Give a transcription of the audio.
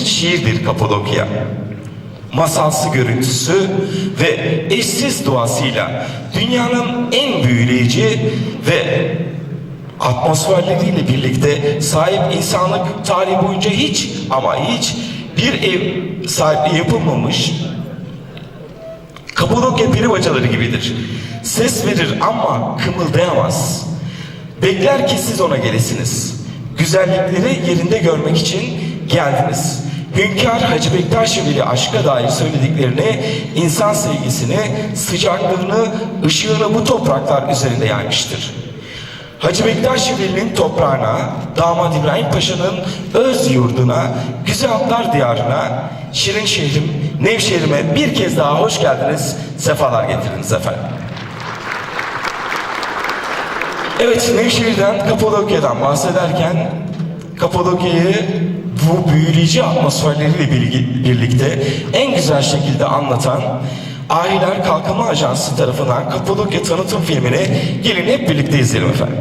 bir şiirdir Kapadokya. Masalsı görüntüsü ve eşsiz doğasıyla dünyanın en büyüleyici ve atmosferleriyle birlikte sahip insanlık tarihi boyunca hiç ama hiç bir ev sahipliği yapılmamış Kapadokya peri bacaları gibidir. Ses verir ama kımıldayamaz. Bekler ki siz ona gelesiniz. Güzellikleri yerinde görmek için geldiniz. Hünkâr Hacı Bektaş Veli aşka dair söylediklerini, insan sevgisini, sıcaklığını, ışığını bu topraklar üzerinde yaymıştır. Hacı Bektaş Veli'nin toprağına, damat İbrahim Paşa'nın öz yurduna, güzel atlar diyarına, şirin şehrim, Nevşehir'ime bir kez daha hoş geldiniz, sefalar getirdiniz efendim. Evet, Nevşehir'den, Kapadokya'dan bahsederken, Kapadokya'yı bu büyüleyici atmosferleriyle birlikte en güzel şekilde anlatan Ahiler Kalkınma Ajansı tarafından Kapadokya tanıtım filmini gelin hep birlikte izleyelim efendim.